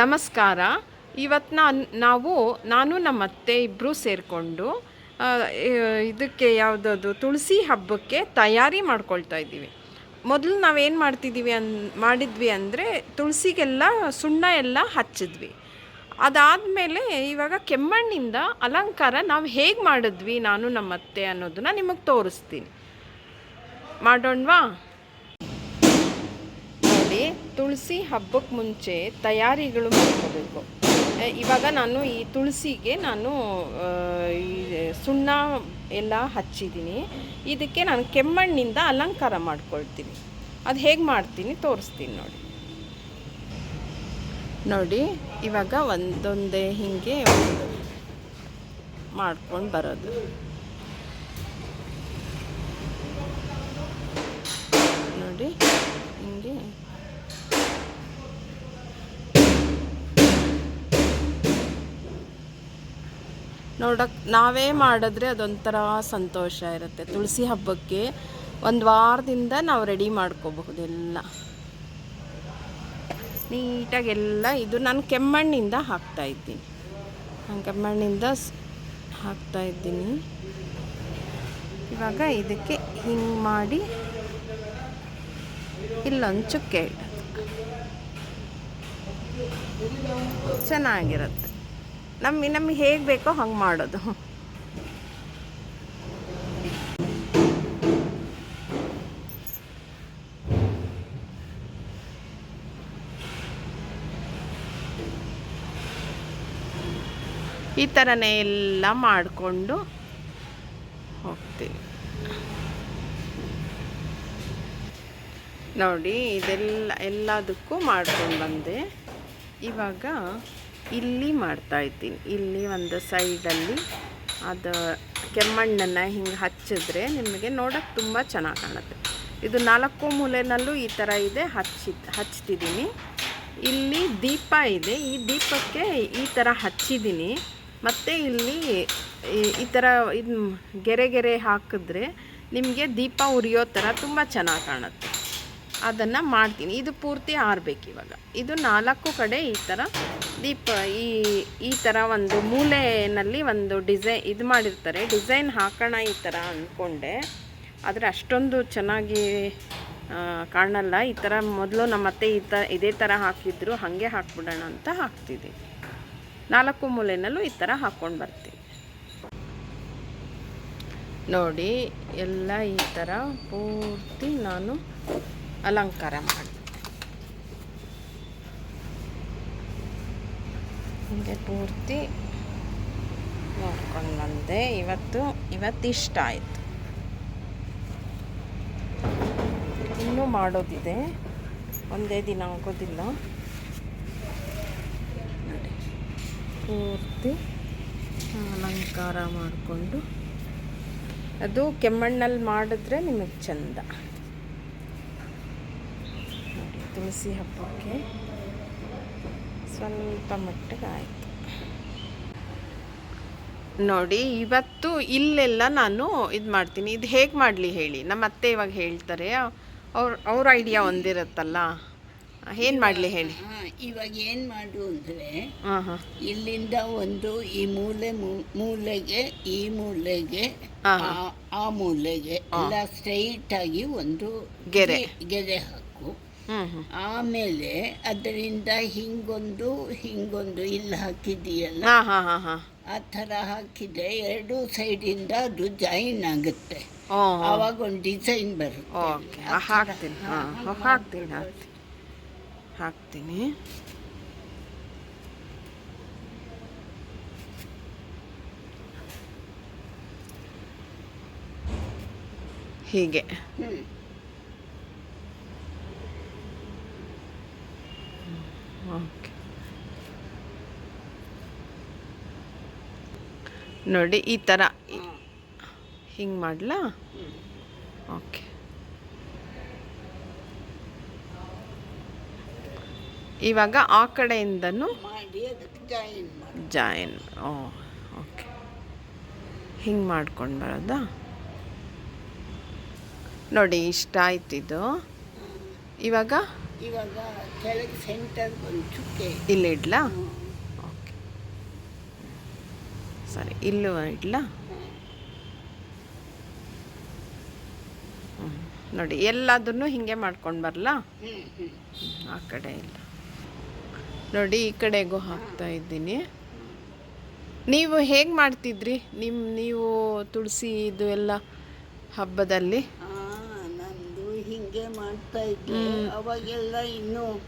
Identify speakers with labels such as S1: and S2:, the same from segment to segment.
S1: ನಮಸ್ಕಾರ. ಇವತ್ತು ನಾನು, ನಾವು, ನಾನು ನಮ್ಮ ಅತ್ತೆ ಇಬ್ಬರು ಸೇರಿಕೊಂಡು ಇದಕ್ಕೆ ಯಾವುದದು, ತುಳಸಿ ಹಬ್ಬಕ್ಕೆ ತಯಾರಿ ಮಾಡ್ಕೊಳ್ತಾ ಇದ್ದೀವಿ. ಮೊದಲು ನಾವೇನು ಮಾಡ್ತಿದ್ದೀವಿ ಅನ್, ಮಾಡಿದ್ವಿ ಅಂದರೆ ತುಳಸಿಗೆಲ್ಲ, ಸುಣ್ಣ ಎಲ್ಲ ಹಚ್ಚಿದ್ವಿ. ಅದಾದಮೇಲೆ ಇವಾಗ ಕೆಮ್ಮಣ್ಣಿಂದ ಅಲಂಕಾರ ನಾವು ಹೇಗೆ ಮಾಡಿದ್ವಿ, ನಾನು ನಮ್ಮ ಅತ್ತೆ ಅನ್ನೋದನ್ನ ನಿಮಗೆ ತೋರಿಸ್ತೀನಿ. ಮಾಡೋಣವಾ? ತುಳಸಿ ಹಬ್ಬಕ್ಕೆ ಮುಂಚೆ ತಯಾರಿಗಳು ಮಾಡ್ಕೋಬೇಕು. ಇವಾಗ ನಾನು ಈ ತುಳಸಿಗೆ ನಾನು ಈ ಸುಣ್ಣ ಎಲ್ಲ ಹಚ್ಚಿದ್ದೀನಿ. ಇದಕ್ಕೆ ನಾನು ಕೆಮ್ಮಣ್ಣಿಂದ ಅಲಂಕಾರ ಮಾಡ್ಕೊಳ್ತೀನಿ. ಅದು ಹೇಗೆ ಮಾಡ್ತೀನಿ ತೋರಿಸ್ತೀನಿ ನೋಡಿ. ನೋಡಿ, ಇವಾಗ ಒಂದೊಂದೇ ಹಿಂಗೆ ಮಾಡ್ಕೊಂಡು ಬರೋದು. ನೋಡಿ, ಹಿಂಗೆ ನೋಡಕ್ಕೆ ನಾವೇ ಮಾಡಿದ್ರೆ ಅದೊಂಥರ ಸಂತೋಷ ಇರುತ್ತೆ. ತುಳಸಿ ಹಬ್ಬಕ್ಕೆ ಒಂದು ವಾರದಿಂದ ನಾವು ರೆಡಿ ಮಾಡ್ಕೋಬಹುದು ಎಲ್ಲ. ನೀಟಾಗಿ ಎಲ್ಲ ಇದು ನಾನು ಕೆಮ್ಮಣ್ಣಿಂದ ಹಾಕ್ತಾ ಇದ್ದೀನಿ. ನಾನು ಕೆಮ್ಮಣ್ಣಿಂದ ಹಾಕ್ತಾ ಇದ್ದೀನಿ. ಇವಾಗ ಇದಕ್ಕೆ ಹಿಂಗೆ ಮಾಡಿ ಇಲ್ಲೊಂದು ಚುಕ್ಕೆ ಇಡೋದು ಚೆನ್ನಾಗಿರುತ್ತೆ. ನಮಗೆ ನಮಗೆ ಹೇಗೆ ಬೇಕೋ ಹಂಗೆ ಮಾಡೋದು. ಈ ಥರನೇ ಎಲ್ಲ ಮಾಡಿಕೊಂಡು ಹೋಗ್ತೀವಿ. ನೋಡಿ, ಇದೆಲ್ಲ, ಎಲ್ಲದಕ್ಕೂ ಮಾಡ್ಕೊಂಡು ಬಂದೆ. ಇವಾಗ ಇಲ್ಲಿ ಮಾಡ್ತಾ ಇದ್ದೀನಿ. ಇಲ್ಲಿ ಒಂದು ಸೈಡಲ್ಲಿ ಅದು ಕೆಮ್ಮಣ್ಣನ್ನು ಹಿಂಗೆ ಹಚ್ಚಿದ್ರೆ ನಿಮಗೆ ನೋಡೋಕ್ಕೆ ತುಂಬ ಚೆನ್ನಾಗಿ ಕಾಣುತ್ತೆ. ಇದು ನಾಲ್ಕು ಮೂಲೆನಲ್ಲೂ ಈ ಥರ ಇದೆ ಹಚ್ಚಿ ಹಚ್ತಿದ್ದೀನಿ ಇಲ್ಲಿ ದೀಪ ಇದೆ. ಈ ದೀಪಕ್ಕೆ ಈ ಥರ ಹಚ್ಚಿದ್ದೀನಿ ಮತ್ತು ಇಲ್ಲಿ ಈ ಥರ ಇದು ಗೆರೆ ಗೆರೆ ಹಾಕಿದ್ರೆ ನಿಮಗೆ ದೀಪ ಉರಿಯೋ ಥರ ತುಂಬ ಚೆನ್ನಾಗಿ ಕಾಣುತ್ತೆ. ಅದನ್ನು ಮಾಡ್ತೀನಿ. ಇದು ಪೂರ್ತಿ ಆರ್ಬೇಕು ಇವಾಗ. ಇದು ನಾಲ್ಕು ಕಡೆ ಈ ಥರ ದೀಪ, ಈ ಈ ಥರ ಒಂದು ಮೂಲೆಯಲ್ಲಿ ಒಂದು ಡಿಸೈನ್ ಇದು ಮಾಡಿರ್ತಾರೆ. ಡಿಸೈನ್ ಹಾಕೋಣ ಈ ಥರ ಅಂದ್ಕೊಂಡೆ ಆದರೆ ಅಷ್ಟೊಂದು ಚೆನ್ನಾಗಿ ಕಾಣಲ್ಲ. ಈ ಥರ ಮೊದಲು ನಮ್ಮ ಅತ್ತೆ ಈ ಥರ ಇದೇ ಥರ ಹಾಕಿದ್ರು. ಹಾಗೆ ಹಾಕ್ಬಿಡೋಣ ಅಂತ ಹಾಕ್ತಿದ್ದೆ. ನಾಲ್ಕು ಮೂಲೆಯಲ್ಲೂ ಈ ಥರ ಹಾಕ್ಕೊಂಡು ಬರ್ತೀನಿ. ನೋಡಿ, ಎಲ್ಲ ಈ ಥರ ಪೂರ್ತಿ ನಾನು ಅಲಂಕಾರ ಮಾಡಿ ಹೀಗೆ ಪೂರ್ತಿ ನೋಡ್ಕೊಂಡು ಬಂದೆ. ಇವತ್ತು ಇವತ್ತು ಇಷ್ಟ ಆಯಿತು. ಇನ್ನೂ ಮಾಡೋದಿದೆ. ಒಂದೇ ದಿನ ಆಗೋದಿಲ್ಲ. ಪೂರ್ತಿ ಅಲಂಕಾರ ಮಾಡಿಕೊಂಡು. ಅದು ಕೆಮ್ಮಣ್ಣಲ್ಲಿ ಮಾಡಿದ್ರೆ ನಿಮಗೆ ಚಂದ. ತುಳಸಿ ಹಬ್ಬಕ್ಕೆ ಸ್ವಲ್ಪ ಮಟ್ಟಿಗೆ ಆಯಿತು ನೋಡಿ ಇವತ್ತು ಇಲ್ಲೆಲ್ಲ ನಾನು ಇದು ಮಾಡ್ತೀನಿ. ಇದು ಹೇಗೆ ಮಾಡಲಿ ಹೇಳಿ? ನಮ್ಮ ಅತ್ತೆ ಇವಾಗ ಹೇಳ್ತಾರೆ ಅವ್ರ ಅವ್ರ ಐಡಿಯಾ ಒಂದಿರುತ್ತಲ್ಲ? ಏನು ಮಾಡಲಿ ಹೇಳಿ?
S2: ಹಾ, ಇವಾಗ ಏನು ಮಾಡು ಅಂದ್ರೆ
S1: ಹಾಂ ಹಾಂ.
S2: ಇಲ್ಲಿಂದ ಒಂದು ಈ ಮೂಲೆ ಮೂಲೆಗೆ ಈ ಮೂಲೆಗೆ
S1: ಹಾ,
S2: ಆ- ಆ ಮೂಲೆಗೆ ಎಲ್ಲ ಸ್ಟ್ರೈಟ್ ಆಗಿ ಒಂದು
S1: ಗೆರೆ.
S2: ಗೆರೆ ಹಾಕು. ಆಮೇಲೆ ಅದರಿಂದ ಹಿಂಗೊಂದು ಹಿಂಗೊಂದು ಇಲ್ಲಿ ಹಾಕಿದೀಯಲ್ಲ
S1: ಹಾಂ ಹಾಂ ಹಾಂ ಹಾಂ.
S2: ಆ ಥರ ಹಾಕಿದ್ರೆ ಎರಡು ಸೈಡಿಂದ ಅದು ಜಾಯಿನ್ ಆಗುತ್ತೆ.
S1: ಓ
S2: ಆವಾಗ ಒಂದು ಡಿಸೈನ್ ಬರುತ್ತೆ.
S1: ಓಕೆ ಹಾಕ್ತೀನಿ ಹಾಂ ಹಾಕ್ತೀನಿ ಹಾಕ್ತೀನಿ. ಹಾಕ್ತೀನಿ. ಹೀಗೆ. ಓಕೆ ನೋಡಿ ಈ ಥರ ಹಿಂಗೆ ಮಾಡಲಾ? ಓಕೆ. ಇವಾಗ ಆ ಕಡೆಯಿಂದನೂ
S2: ಜಾಯಿನ್.
S1: ಓ ಓಕೆ. ಹಿಂಗೆ ಮಾಡ್ಕೊಂಡು ಬರೋದಾ? ನೋಡಿ ಇಷ್ಟ ಆಯ್ತಿದು. ಇವಾಗ
S2: ಇವಾಗ ಕೆಳಗೆ ಸೆಂಟರ್ ಒಂದು ಚುಕ್ಕೆ.
S1: ಇಲ್ಲಿ ಇಡ್ಲಾ? ಓಕೆ ಸರಿ ಇಲ್ಲೂ ಇಡ್ಲಾ. ನೋಡಿ ಎಲ್ಲದನ್ನು ಹಿಂಗೆ ಮಾಡ್ಕೊಂಡು ಬರಲಾ. ಆ ಕಡೆ ಇಲ್ಲ. ನೋಡಿ ಈ ಕಡೆಗೂ ಹಾಕ್ತಾ ಇದ್ದೀನಿ. ನೀವು ಹೇಗೆ ಮಾಡ್ತಿದ್ರಿ? ನಿಮ್ಮ ನೀವು ತುಳಸಿ ಇದು ಎಲ್ಲ ಹಬ್ಬದಲ್ಲಿ?
S2: ಹಿಂಗೆ ಮಾಡ್ತಾ ಇದ್ದೆ. ಅವಾಗೆಲ್ಲ ಇನ್ನು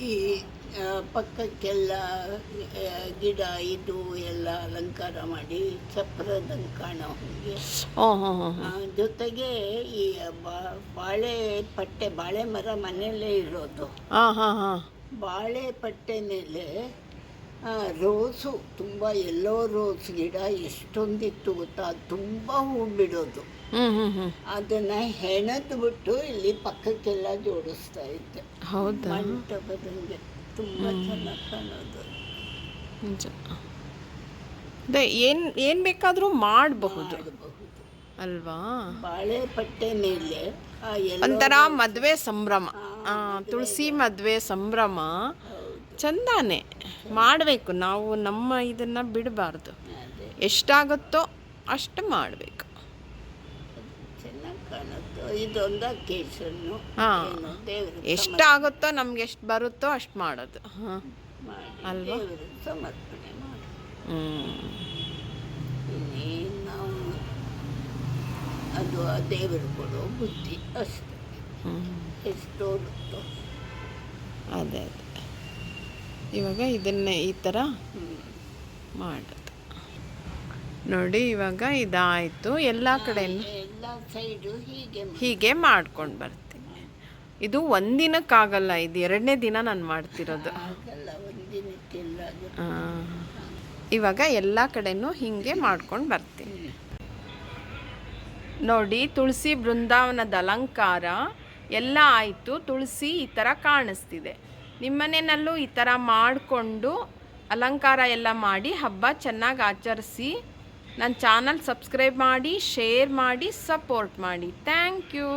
S2: ಈ ಪಕ್ಕಕ್ಕೆಲ್ಲ ಗಿಡ ಇದು ಎಲ್ಲ ಅಲಂಕಾರ ಮಾಡಿ ಚಪ್ರದಂಗೆ ಕಾಣೋ ಹಾಗೆ. ಜೊತೆಗೆ ಈ ಬಾ- ಬಾಳೆ ಪಟ್ಟೆ ಬಾಳೆ ಮರ ಮನೆಯಲ್ಲೇ ಇರೋದು. ಬಾಳೆ ಪಟ್ಟೆ ಮೇಲೆ ರೋಸು ತುಂಬ ಎಲ್ಲೋ ರೋಸ್ ಗಿಡ ಎಷ್ಟೊಂದಿತ್ತು ಗೊತ್ತಾ? ತುಂಬ ಹೂ ಬಿಡೋದು ಅದನ್ನು ಹೆಣದ್ ಬಿಟ್ಟು ಇಲ್ಲಿ ಪಕ್ಕಕ್ಕೆಲ್ಲ ಜೋಡಿಸ್ತಾ ಇದ್ದೆ.
S1: ಹೌದಾ?
S2: ಮಂಟಪದಂಗೆ ತುಂಬ ಚೆನ್ನಾಗಿ ಕಾಣೋದು.
S1: ನಿಜ. ಅದೇ ಏನು ಏನು ಬೇಕಾದರೂ ಮಾಡಬಹುದು. ಅಲ್ವಾ?
S2: ಬಾಳೆ ಪಟ್ಟೆ ಮೇಲೆ
S1: ಒಂಥರ ಮದುವೆ ಸಂಭ್ರಮ. ತುಳಸಿ ಮದುವೆ ಸಂಭ್ರಮ. ಚಂದಾನೆ ಮಾಡಬೇಕು. ನಾವು ನಮ್ಮ ಇದನ್ನು ಬಿಡಬಾರ್ದು. ಎಷ್ಟಾಗುತ್ತೋ ಅಷ್ಟು ಮಾಡಬೇಕು. ಹಾ. ಎಷ್ಟಾಗುತ್ತೋ ನಮ್ಗೆ ಎಷ್ಟು ಬರುತ್ತೋ ಅಷ್ಟು ಮಾಡೋದು. ಹಾಂ, ಅಲ್ವಾ?
S2: ಅದು ದೇವರು ಕೊಡೋ ಬುದ್ಧಿ ಅಷ್ಟೇ ಎಷ್ಟು
S1: ಅದೇ ಅದೇ. ಇವಾಗ ಇದನ್ನೇ ಈ ಥರ. ಮಾಡೋದು. ನೋಡಿ ಇವಾಗ ಇದಾಯಿತು. ಎಲ್ಲ ಕಡೆ
S2: ಎಲ್ಲ ಸೈಡು ಹೀಗೆ
S1: ಹೀಗೆ ಮಾಡ್ಕೊಂಡು ಬರ್ತೀನಿ. ಇದು ಒಂದಿನಕ್ಕಾಗಲ್ಲ ಇದು ಎರಡನೇ ದಿನ ನಾನು ಮಾಡ್ತಿರೋದು. ಇವಾಗ ಎಲ್ಲ ಕಡೆನೂ ಹೀಗೆ ಮಾಡ್ಕೊಂಡು ಬರ್ತೀನಿ. ನೋಡಿ ತುಳಸಿ ಬೃಂದಾವನದ ಅಲಂಕಾರ ಎಲ್ಲ ಆಯಿತು. ತುಳಸಿ ಈ ಥರ ಕಾಣಿಸ್ತಿದೆ. ನಿಮ್ಮನೆಯಲ್ಲೂ ಈ ಥರ ಮಾಡಿಕೊಂಡು ಅಲಂಕಾರ ಎಲ್ಲ ಮಾಡಿ, ಹಬ್ಬ ಚೆನ್ನಾಗಿ ಆಚರಿಸಿ, ನನ್ನ ಚಾನಲ್ ಸಬ್ಸ್ಕ್ರೈಬ್ ಮಾಡಿ, ಶೇರ್ ಮಾಡಿ, ಸಪೋರ್ಟ್ ಮಾಡಿ. Thank you.